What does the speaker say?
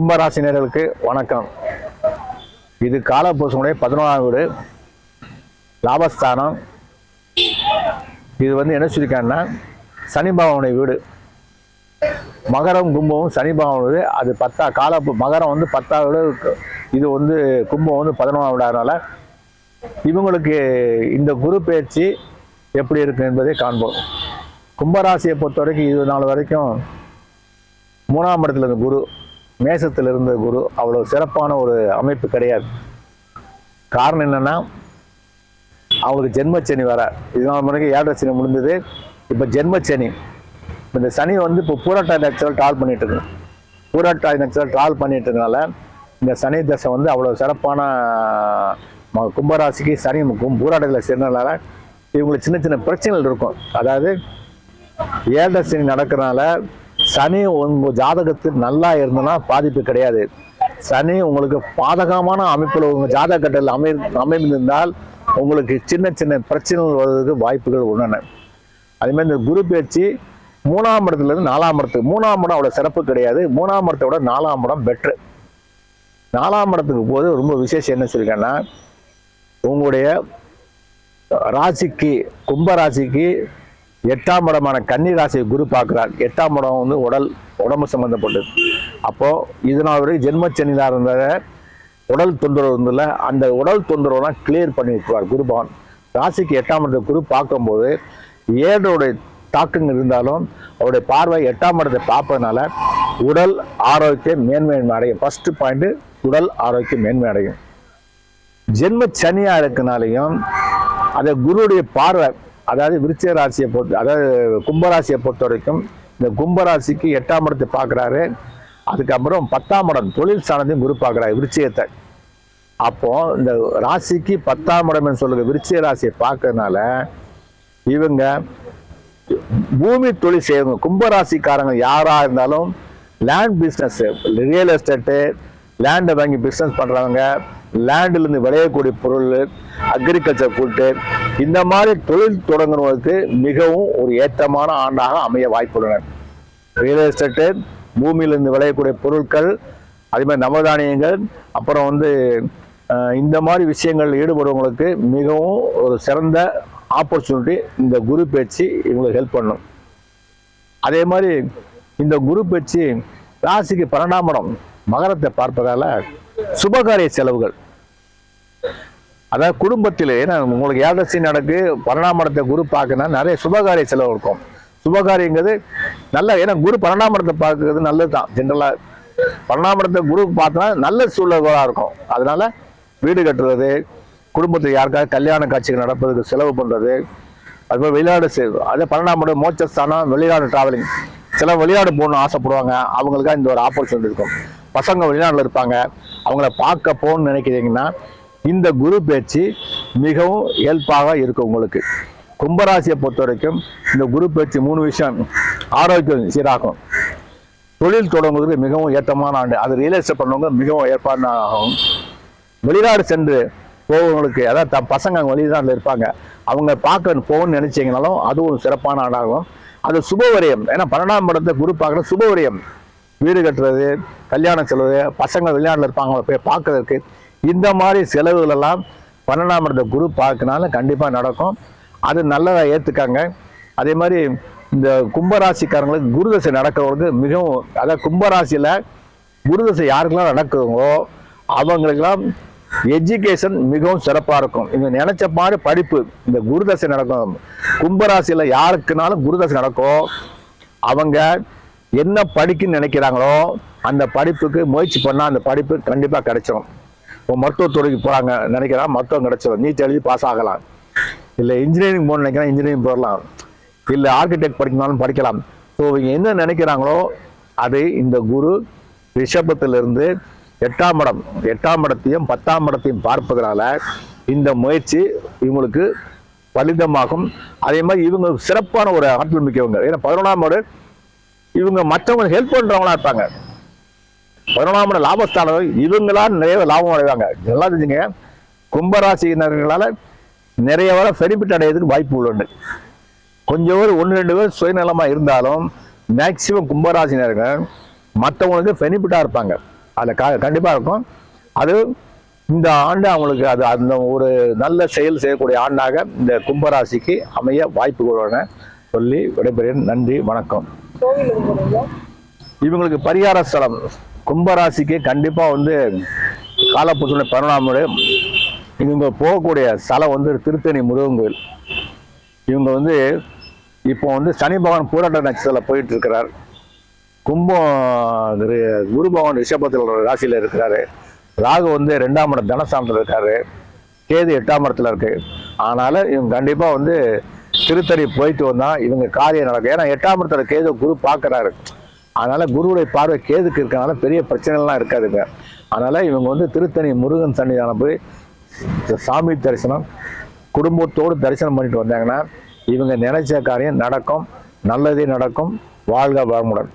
கும்பராசினர்களுக்கு வணக்கம். இது காலபூசனுடைய பதினோராம் வீடு. லாபஸ்தானம். இது வந்து என்ன சொல்லியிருக்காங்கன்னா சனி பகவானுடைய வீடு. மகரம் கும்பமும் சனி வீடு. அது பத்தா கால மகரம் வந்து பத்தாவது வீடு. இது வந்து கும்பம் வந்து பதினொன்றாம் வீடாதனால இவங்களுக்கு இந்த குரு பயிற்சி எப்படி இருக்கு என்பதை காண்போம். கும்பராசியை பொறுத்த வரைக்கும் இது நாள் வரைக்கும் மூணாம் இடத்துல இந்த குரு. மேசத்தில் இருந்த குரு அவ்வளோ சிறப்பான ஒரு அமைப்பு கிடையாது. காரணம் என்னென்னா அவங்களுக்கு ஜென்மச்சனி வர. இது நாள் ஏழரை சனி முடிஞ்சது. இப்போ ஜென்மச்சனி. இந்த சனி வந்து இப்போ பூராட்டா நட்சத்திரம் ட்ரால் பண்ணிட்டு இருக்கு. பூராட்டா நட்சத்திரம் ட்ரால் பண்ணிட்டு இருக்கனால இந்த சனி தசை வந்து அவ்வளோ சிறப்பான ம- கும்பராசிக்கு சனி கும்- பூராட்டத்தில் சேர்ந்ததுனால இவங்களுக்கு சின்ன சின்ன பிரச்சனைகள் இருக்கும். அதாவது ஏழரை சனி நடக்கிறனால சனி உங்கள் ஜாதகத்தில் நல்லா இருந்ததுன்னா பாதிப்பு கிடையாது. சனி உங்களுக்கு பாதகமான அமைப்பில் உங்கள் ஜாதக கட்டத்தில் அமை அமைந்திருந்தால் உங்களுக்கு சின்ன சின்ன பிரச்சனைகள் வருவதற்கு வாய்ப்புகள் உள்ளன. அதேமாதிரி இந்த குரு பயிற்சி மூணாம் இடத்துலேருந்து நாலாம் இடத்துக்கு மூணாம் இடம் அவ்வளோ சிறப்பு கிடையாது. மூணாம் இடத்தை விட நாலாம் இடம் பெட்ரு நாலாம் இடத்துக்கு போது ரொம்ப விசேஷம் என்ன சொல்லியிருக்கேன்னா உங்களுடைய ராசிக்கு கும்ப ராசிக்கு எட்டாம் இடமான கன்னி ராசியை குரு பார்க்குறார். எட்டாம் இடம் வந்து உடல் உடம்பு சம்மந்தப்பட்டது அப்போது இதனால் நாள் வரை ஜென்மச்சனியில் உடல் தொந்தரவு இருந்ததில்ல. அந்த உடல் தொந்தரவுலாம் கிளியர் பண்ணி விட்டுருவார் குரு பகவான். ராசிக்கு எட்டாம் இடத்தை குரு பார்க்கும்போது ஏழோடைய தாக்கங்கள் இருந்தாலும் அவருடைய பார்வை எட்டாம் இடத்தை பார்ப்பதனால உடல் ஆரோக்கியம் மேன்மை அடையும். ஃபஸ்ட்டு பாயிண்ட்டு உடல் ஆரோக்கியம் மேன்மை அடையும். ஜென்ம சனியாக இருக்கனாலையும் அந்த குருவுடைய பார்வை அதாவது விருச்சிக ராசியை பொறுத்த அதாவது கும்பராசியை பொறுத்த வரைக்கும் இந்த கும்பராசிக்கு எட்டாம் இடத்தை பார்க்குறாரு. அதுக்கப்புறம் பத்தாம் இடம் தொழில் ஸ்தானத்தையும் குரு பார்க்குறாரு விருச்சிகத்தை. அப்போது இந்த ராசிக்கு பத்தாம் இடம்னு சொல்லுங்க விருச்சிக ராசியை பார்க்கறதுனால இவங்க பூமி தொழில் செய்வங்க கும்பராசிக்காரங்க யாராக இருந்தாலும் லேண்ட் பிஸ்னஸ்ஸு ரியல் எஸ்டேட்டு லேண்டை வாங்கி பிஸ்னஸ் பண்ணுறவங்க லேண்ட்லேருந்து விளையக்கூடிய பொருள் அக்ரிகல்ச்சர் கூட்டு இந்த மாதிரி தொழில் தொடங்குவதற்கு மிகவும் ஒரு ஏற்றமான ஆண்டாக அமைய வாய்ப்புள்ளன. ரியல் எஸ்டேட்டு பூமியிலிருந்து விளையக்கூடிய பொருட்கள் அதே மாதிரி நவதானியங்கள் அப்புறம் வந்து இந்த மாதிரி விஷயங்கள் ஈடுபடுறவங்களுக்கு மிகவும் ஒரு சிறந்த ஆப்பர்ச்சுனிட்டி இந்த குரு பயிற்சி இவங்களுக்கு ஹெல்ப் பண்ணும். அதே மாதிரி இந்த குரு பயிற்சி ராசிக்கு பன்னெண்டாம் இடம் மகரத்தை பார்ப்பதால சுபகாரிய செலவுகள். அதாவது குடும்பத்தில் ஏன்னா உங்களுக்கு ஏழரசி நடக்கு பன்னெண்டாம் குரு பார்க்கனா நிறைய சுபகாரிய செலவு இருக்கும். சுபகாரியங்கிறது நல்ல ஏன்னா குரு பன்னெண்டாம் பார்க்கறது நல்லது தான் ஜென்ரலாக பன்னெண்டாம் குரு பார்த்தனா நல்ல சூழல்களாக இருக்கும். அதனால வீடு கட்டுறது குடும்பத்தில் யாருக்காவது கல்யாண காட்சிகள் நடப்பதுக்கு செலவு பண்ணுறது அதுபோல் வெளிநாடு செய்வது அதே பன்னெண்டாம் மோச்சஸ்தானம் மோட்சஸ்தானம் வெளிநாடு டிராவலிங் சில வெளிநாடு போகணும்னு ஆசைப்படுவாங்க. அவங்களுக்காக இந்த ஒரு ஆப்பர்ச்சுனிட்டி இருக்கும். பசங்க வெளிநாட்டில் இருப்பாங்க. அவங்கள பார்க்க போகணும்னு நினைக்கிறீங்கன்னா இந்த குரு பயிற்சி மிகவும் ஹெல்ப்பாக இருக்கும் உங்களுக்கு. கும்பராசியை பொறுத்த வரைக்கும் இந்த குரு பயிற்சி மூணு விஷயம் ஆரோக்கியம் சீராகும். தொழில் தொடங்குவதற்கு மிகவும் ஏற்றமான ஆண்டு. அது ரியல் எஸ்டேட் பண்ணவங்க மிகவும் ஏற்பாடு ஆகும் வெளிநாடு சென்று போவங்களுக்கு அதாவது த பசங்க அங்கே வெளிநாட்டில் இருப்பாங்க அவங்க பார்க்க போகணும்னு நினைச்சீங்கனாலும் அதுவும் சிறப்பான ஆண்டாகும் அது சுபவரியம் ஏன்னா பன்னெண்டாம் இடத்தை குரு பார்க்குற சுபவரியம் வீடு கட்டுறது கல்யாண செலவு பசங்க வெளிநாட்டில் இருப்பாங்க போய் பார்க்கறதுக்கு. இந்த மாதிரி செலவுகள் எல்லாம் பன்னெண்டாம் இடத்த குரு பார்க்கனால கண்டிப்பாக நடக்கும். அது நல்லதாக ஏற்றுக்காங்க அதே மாதிரி இந்த கும்பராசிக்காரங்களுக்கு குருதசை நடக்கிறவங்களுக்கு மிகவும் அதாவது கும்பராசியில் குருதசை யாருக்கெல்லாம் நடக்குதுங்களோ அவங்களுக்கெல்லாம் எஜுகேஷன் மிகவும் சிறப்பாக இருக்கும். இவங்க நினைச்ச மாதிரி படிப்பு இந்த குருதசை நடக்கும். கும்பராசியில் யாருக்குனாலும் குருதசை நடக்கும் அவங்க என்ன படிக்கணும்னு நினைக்கிறாங்களோ அந்த படிப்புக்கு முயற்சி பண்ணால் அந்த படிப்பு கண்டிப்பாக கிடைச்சிடும் இப்போ மருத்துவத்துறைக்கு போகிறாங்க நினைக்கிறாங்க மருத்துவம் கிடைச்சிடும் நீட் எழுதி பாஸ் ஆகலாம். இல்லை இன்ஜினியரிங் போகணும்னு நினைக்கிறேன் இன்ஜினியரிங் போடலாம் இல்லை ஆர்கிடெக்ட் படிக்கணும்னாலும் படிக்கலாம். ஸோ இவங்க என்ன நினைக்கிறாங்களோ அதை இந்த குரு ரிஷபத்திலிருந்து எட்டாம் இடம் எட்டாம் இடத்தையும் பத்தாம் இடத்தையும் பார்ப்பதனால இந்த முயற்சி இவங்களுக்கு பலிதமாகும். அதே மாதிரி இவங்க சிறப்பான ஒரு ஆற்றல் மிக்கவங்க. ஏன்னா பதினொன்றாம் ஆடு இவங்க மற்றவங்களுக்கு ஹெல்ப் பண்றவங்களா இருப்பாங்க. பதினொன்றாம் இடம் லாபஸ்தானம் இவங்களா நிறைய லாபம் அடைவாங்க. நல்லா தெரிஞ்சுங்க. கும்பராசினர்களால் நிறைய வர பெனிஃபிட் அடையிறதுக்கு வாய்ப்பு உண்டு கொஞ்சம் பேர் ஒன்று ரெண்டு பேர் சுயநலமாக இருந்தாலும் மேக்சிமம் கும்பராசினர்கள் மற்றவங்களுக்கு பெனிஃபிட்டாக இருப்பாங்க. அதில் க கண்டிப்பாக இருக்கும். அது இந்த ஆண்டு அவங்களுக்கு அது அந்த ஒரு நல்ல செயல் செய்யக்கூடிய ஆண்டாக இந்த கும்பராசிக்கு அமைய வாய்ப்பு கொள்வாங்க சொல்லி விடைபெறுகிறேன். நன்றி வணக்கம். இவங்களுக்கு பரிகார ஸ்தலம். கும்பராசிக்கு கண்டிப்பாக வந்து காலப்புற்றுள்ள பரிணாமோடு இவங்க போகக்கூடிய ஸ்தலம் வந்து திருத்தணி முருகன் கோயில் இவங்க வந்து இப்போ வந்து சனி பகவான் பூராட்ட நட்சத்திரத்தில் போயிட்டு இருக்கிறார். கும்பம் குரு பகவான் ரிஷபத்தில் ராசியில் இருக்கிறாரு. ராகு வந்து ரெண்டாம் இடம் தனஸ்தானத்தில் இருக்காரு. கேது எட்டாம் இடத்துல இருக்கு. அதனால இவங்க கண்டிப்பாக வந்து திருத்தணி போயிட்டு வந்தா இவங்க காரியம் நடக்கும். ஏன்னா எட்டாம் இடத்துல கேது குரு பார்க்குறாரு. அதனால குருவுடைய பார்வை கேதுக்கு இருக்கனால பெரிய பிரச்சனைகள்லாம் இருக்காதுங்க. அதனால இவங்க வந்து திருத்தணி முருகன் சன்னிதானம் போய் சாமி தரிசனம் குடும்பத்தோடு தரிசனம் பண்ணிட்டு வந்தாங்கன்னா இவங்க நினைச்ச காரியம் நடக்கும். நல்லதே நடக்கும். வாழ்க வளமுடன்.